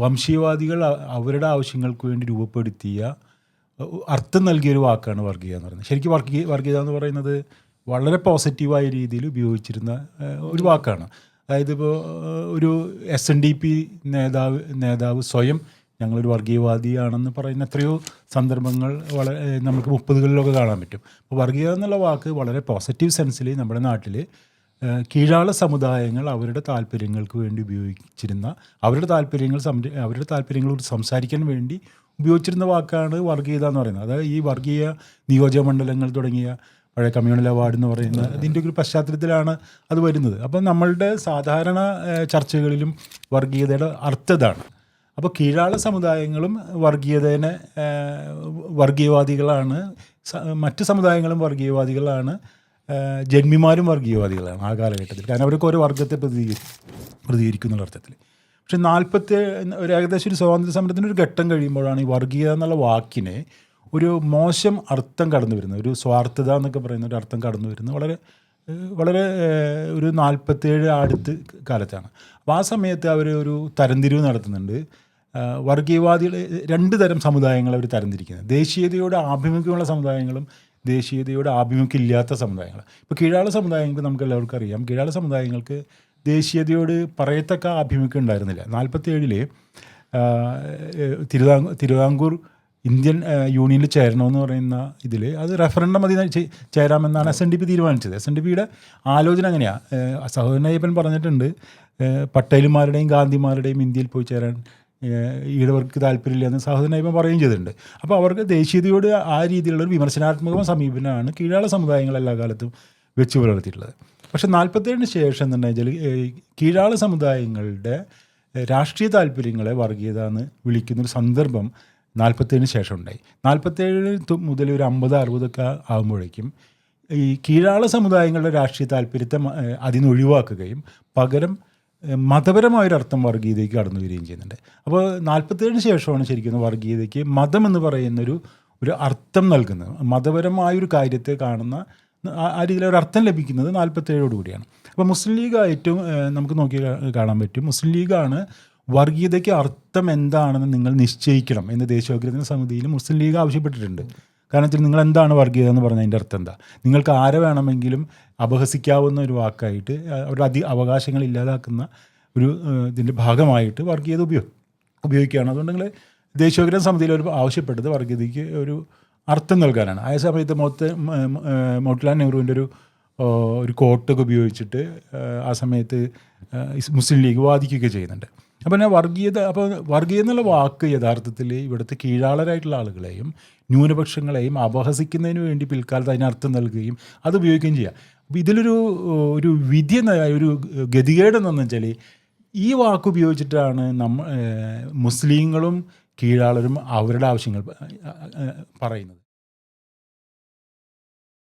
വംശീയവാദികൾ അവരുടെ ആവശ്യങ്ങൾക്ക് വേണ്ടി രൂപപ്പെടുത്തിയ അർത്ഥം നൽകിയൊരു വാക്കാണ് വർഗീയ എന്ന് പറയുന്നത്. ശരിക്കും വർഗീയ വർഗീയത എന്ന് പറയുന്നത് വളരെ പോസിറ്റീവായ രീതിയിൽ ഉപയോഗിച്ചിരുന്ന ഒരു വാക്കാണ്. അതായത് ഇപ്പോൾ ഒരു എസ് എൻ ഡി പി നേതാവ് നേതാവ് സ്വയം ഞങ്ങളൊരു വർഗീയവാദിയാണെന്ന് പറയുന്ന എത്രയോ സന്ദർഭങ്ങൾ വളരെ നമുക്ക് മുപ്പതുകളിലൊക്കെ കാണാൻ പറ്റും. അപ്പോൾ വർഗീയത എന്നുള്ള വാക്ക് വളരെ പോസിറ്റീവ് സെൻസിൽ നമ്മുടെ നാട്ടിൽ കീഴാള സമുദായങ്ങൾ അവരുടെ താല്പര്യങ്ങൾക്ക് വേണ്ടി ഉപയോഗിച്ചിരുന്ന അവരുടെ താല്പര്യങ്ങൾ അവരുടെ താല്പര്യങ്ങളോട് സംസാരിക്കാൻ വേണ്ടി ഉപയോഗിച്ചിരുന്ന വാക്കാണ് വർഗീയത എന്ന് പറയുന്നത്. അതായത് ഈ വർഗീയ നിയോജക മണ്ഡലങ്ങൾ തുടങ്ങിയ പഴയ കമ്മ്യൂണൽ അവാർഡ് എന്ന് പറയുന്ന അതിന്റെ ഒരു പശ്ചാത്തലത്തിലാണ് അത് വരുന്നത്. അപ്പം നമ്മളുടെ സാധാരണ ചർച്ചകളിലും വർഗീയതയുടെ അർത്ഥതാണ്. അപ്പോൾ കീഴാള സമുദായങ്ങളും വർഗീയതേനെ വർഗീയവാദികളാണ് മറ്റ് സമുദായങ്ങളും വർഗീയവാദികളാണ് ജന്മിമാരും വർഗീയവാദികളാണ് ആ കാലഘട്ടത്തിൽ. കാരണം അവരൊക്കെ ഒരു വർഗത്തെ പ്രതികരി പ്രതികരിക്കുന്ന അർത്ഥത്തിൽ. പക്ഷെ നാൽപ്പത്തി ഒരു ഏകദേശം ഒരു സ്വാതന്ത്ര്യ സമരത്തിന് ഒരു ഘട്ടം കഴിയുമ്പോഴാണ് ഈ വർഗീയത എന്നുള്ള വാക്കിനെ ഒരു മോശം അർത്ഥം കടന്നു വരുന്നത്. ഒരു സ്വാർത്ഥത എന്നൊക്കെ പറയുന്ന ഒരു അർത്ഥം കടന്നു വരുന്നത് വളരെ വളരെ ഒരു നാൽപ്പത്തേഴ് അടുത്ത് കാലത്താണ്. അപ്പോൾ ആ സമയത്ത് അവർ ഒരു തരംതിരിവ് നടത്തുന്നുണ്ട്. വർഗീയവാദികൾ രണ്ട് തരം സമുദായങ്ങൾ അവർ തരംതിരിക്കുന്നത്. ദേശീയതയോട് ആഭിമുഖ്യമുള്ള സമുദായങ്ങളും ദേശീയതയോട് ആഭിമുഖ്യം ഇല്ലാത്ത സമുദായങ്ങൾ ഇപ്പോൾ കീഴാള സമുദായങ്ങൾക്ക് നമുക്ക് എല്ലാവർക്കും അറിയാം. കീഴാള സമുദായങ്ങൾക്ക് ദേശീയതയോട് പറയത്തക്ക ആഭിമുഖ്യം ഉണ്ടായിരുന്നില്ല. നാൽപ്പത്തി ഏഴിൽ തിരുവിതാംകൂർ തിരുവിതാംകൂർ ഇന്ത്യൻ യൂണിയനിൽ ചേരണമെന്ന് പറയുന്ന ഇതിൽ അത് റെഫറൻഡം മതി ചേരാമെന്നാണ് എസ് എൻ ഡി പി തീരുമാനിച്ചത്. എസ് എൻ ഡി പിയുടെ ആലോചന അങ്ങനെയാണ് സഹോദരൻ പറഞ്ഞിട്ടുണ്ട് പട്ടേലുമാരുടെയും ഗാന്ധിമാരുടെയും ഇന്ത്യയിൽ പോയി ചേരാൻ ഈഴവർക്ക് താല്പര്യമില്ല എന്ന് അയ്യപ്പൻ പറയുകയും ചെയ്തിട്ടുണ്ട്. അപ്പോൾ അവർക്ക് ദേശീയതയോട് ആ രീതിയിലുള്ള ഒരു വിമർശനാത്മക സമീപനമാണ് കീഴാള സമുദായങ്ങൾ എല്ലാ കാലത്തും വെച്ച് പുലർത്തിയിട്ടുള്ളത്. പക്ഷെ നാൽപ്പത്തേഴിന് ശേഷം എന്ന് വെച്ചാൽ കീഴാള സമുദായങ്ങളുടെ രാഷ്ട്രീയ താല്പര്യങ്ങളെ വർഗീയത എന്ന് വിളിക്കുന്നൊരു സന്ദർഭം നാൽപ്പത്തേഴിന് ശേഷം ഉണ്ടായി. നാൽപ്പത്തേഴ് മുതൽ ഒരു അമ്പത് അറുപതൊക്കെ ആകുമ്പോഴേക്കും ഈ കീഴാള സമുദായങ്ങളുടെ രാഷ്ട്രീയ താല്പര്യത്തെ അതിനൊഴിവാക്കുകയും പകരം മതപരമായൊരർത്ഥം വർഗീയതയ്ക്ക് കടന്നു വരികയും ചെയ്യുന്നുണ്ട്. അപ്പോൾ നാൽപ്പത്തേഴിന് ശേഷമാണ് ശരിക്കും വർഗീയതയ്ക്ക് മതം എന്ന് പറയുന്നൊരു ഒരു അർത്ഥം നൽകുന്നത്. മതപരമായൊരു കാര്യത്തെ കാണുന്ന ആ- രീതിയിൽ ഒരു അർത്ഥം ലഭിക്കുന്നത് നാൽപ്പത്തേഴോട് കൂടിയാണ്. അപ്പോൾ മുസ്ലിം ലീഗ് ഏറ്റവും നമുക്ക് നോക്കി കാണാൻ പറ്റും. മുസ്ലിം ലീഗാണ് വർഗീയതയ്ക്ക് അർത്ഥം എന്താണെന്ന് നിങ്ങൾ നിശ്ചയിക്കണം എന്ന് ദേശീയോഗ്രഥന സമിതിയിൽ മുസ്ലിം ലീഗ് ആവശ്യപ്പെട്ടിട്ടുണ്ട്. കാരണം വെച്ചാൽ നിങ്ങൾ എന്താണ് വർഗീയത എന്ന് അതിന്റെ അർത്ഥം എന്താ? നിങ്ങൾക്ക് ആരെ വേണമെങ്കിലും അപഹസിക്കാവുന്ന ഒരു വാക്കായിട്ട് അവരുടെ അധി അവകാശങ്ങൾ ഇല്ലാതാക്കുന്ന ഒരു ഇതിന്റെ ഭാഗമായിട്ട് വർഗീയത ഉപയോഗ ഉപയോഗിക്കുകയാണ്. അതുകൊണ്ട് നിങ്ങൾ ദേശീയോഗ്രഹ സമിതിയിൽ ഒരു ആവശ്യപ്പെട്ടത് വർഗീയതയ്ക്ക് ഒരു അർത്ഥം നൽകാനാണ്. ആ സമയത്ത് മൊത്ത മോട്ടിലാൽ നെഹ്റുവിന്റെ ഒരു ഒരു കോട്ടൊക്കെ ഉപയോഗിച്ചിട്ട് ആ സമയത്ത് മുസ്ലിം ലീഗ് വാദിക്കുകയൊക്കെ ചെയ്യുന്നുണ്ട്. അപ്പോൾ ഞാൻ വർഗീയത അപ്പോൾ വർഗീയ എന്നുള്ള വാക്ക് യഥാർത്ഥത്തിൽ ഇവിടുത്തെ കീഴാളരായിട്ടുള്ള ആളുകളെയും ന്യൂനപക്ഷങ്ങളെയും അപഹസിക്കുന്നതിന് വേണ്ടി പിൽക്കാലത്ത് അതിന് അർത്ഥം നൽകുകയും അത് ഉപയോഗിക്കുകയും ചെയ്യുക അപ്പോൾ ഇതിലൊരു ഒരു വിധി എന്ന ഒരു ഗതികേട് എന്താണെന്ന് വെച്ചാൽ ഈ വാക്ക് ഉപയോഗിച്ചിട്ടാണ് നമ്മ മുസ്ലിങ്ങളും കീഴാളരും അവരുടെ ആവശ്യങ്ങൾ പറയുന്നത്.